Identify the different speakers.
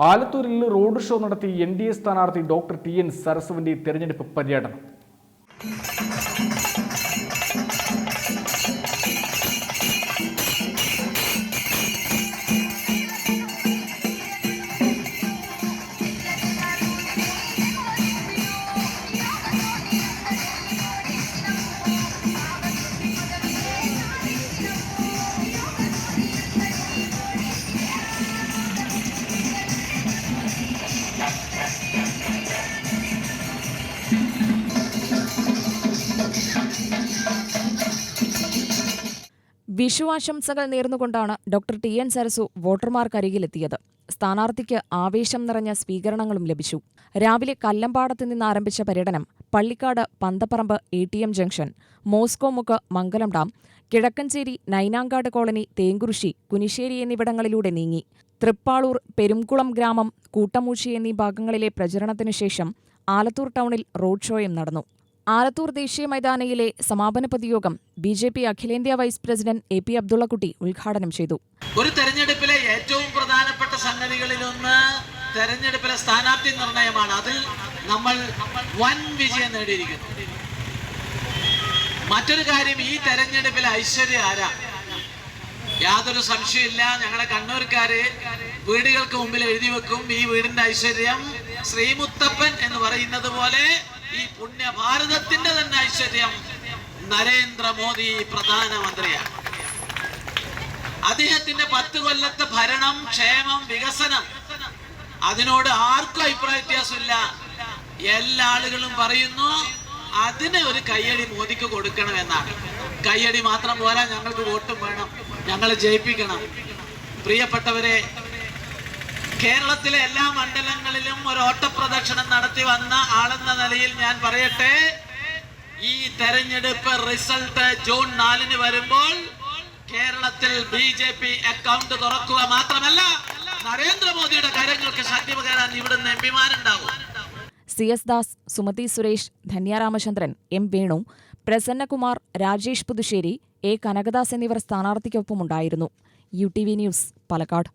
Speaker 1: ആലത്തൂരിൽ road show നടത്തി N D A സ്ഥാനാർത്ഥി doctor T N സരസുവിന്റെ തെരഞ്ഞെടുപ്പ് പര്യടനം.
Speaker 2: വിഷു ആശംസകൾ നേർന്നുകൊണ്ടാണ് ഡോക്ടർ ടി എൻ സരസു വോട്ടർമാർക്കരികിലെത്തിയത്. സ്ഥാനാർത്ഥിക്ക് ആവേശം നിറഞ്ഞ സ്വീകരണങ്ങളും ലഭിച്ചു. രാവിലെ കല്ലമ്പാടത്ത് നിന്ന് ആരംഭിച്ച പര്യടനം Pallikkad Panthaparamba A T M junction Moscow Mukku Mangalam dam Kizhakkanchery Nainankad colony Thenkurissi Kunissery എന്നിവിടങ്ങളിലൂടെ നീങ്ങി. തൃപ്പാളൂർ പെരുംകുളം ഗ്രാമം കൂട്ടമൂച്ചി എന്നീ ഭാഗങ്ങളിലെ പ്രചരണത്തിനു ശേഷം ആലത്തൂർ ടൗണിൽ റോഡ് ഷോയും നടന്നു. ആലത്തൂർ ദേശീയ മൈതാനയിലെ സമാപന പൊതുയോഗം ബി ജെ പി അഖിലേന്ത്യാ vice president A P Abdullakutty ഉദ്ഘാടനം ചെയ്തു.
Speaker 3: ഒരു തെരഞ്ഞെടുപ്പിലെ ഏറ്റവും പ്രധാനപ്പെട്ട സംഗതികളിലൊന്ന് തെരഞ്ഞെടുപ്പിലെ സ്ഥാനാർത്ഥി നിർണയമാണ്. അതിൽ നമ്മൾ വൻ വിജയം നേടിയിരിക്കുന്നു. മറ്റൊരു കാര്യം ഈ തെരഞ്ഞെടുപ്പിലെ ഐശ്വര്യ ആരാ? യാതൊരു സംശയമില്ല ഞങ്ങളുടെ കണ്ണൂർക്കാര് വീടുകൾക്ക് മുമ്പിൽ എഴുതി വെക്കും. ഈ വീടിന്റെ ഐശ്വര്യം ശ്രീമുത്തപ്പൻ എന്ന് പറയുന്നത് പോലെ ഈ പുണ്യ ഭാരതത്തിന്റെ തന്നെ ഐശ്വര്യം നരേന്ദ്രമോദി പ്രധാനമന്ത്രിയാണ്. അദ്ദേഹത്തിന്റെ പത്ത് കൊല്ലത്തെ ഭരണം ക്ഷേമം വികസനം അതിനോട് ആർക്കും അഭിപ്രായ വ്യത്യാസമില്ല. എല്ലാ ആളുകളും പറയുന്നു അതിന് ഒരു കയ്യടി മോദിക്ക് കൊടുക്കണം എന്നാണ്. കയ്യടി മാത്രം പോരാ ഞങ്ങൾക്ക് വോട്ടും വേണം ഞങ്ങളെ ജയിപ്പിക്കണം. പ്രിയപ്പെട്ടവരെ കേരളത്തിലെ എല്ലാ മണ്ഡലങ്ങളിലും ഒരു നടത്തി വന്ന ആളെന്ന നിലയിൽ ഞാൻ പറയട്ടെ ഈ തെരഞ്ഞെടുപ്പ് റിസൾട്ട് ജൂൺ നാലിന് വരുമ്പോൾ കേരളത്തിൽ ബി ജെ പി അക്കൗണ്ട് തുറക്കുക മാത്രമല്ല നരേന്ദ്രമോദിയുടെ കാര്യങ്ങൾക്ക് ശക്തി പകരാൻ ഇവിടുന്ന് M പിമാരുണ്ടാവും.
Speaker 2: C S Das Sumathi Suresh Dhanya Ramachandran M Venu Prasannakumar Rajesh Puthussery A Kanakadas എന്നിവർ സ്ഥാനാർത്ഥിക്കൊപ്പമുണ്ടായിരുന്നു. U T V news Palakkad.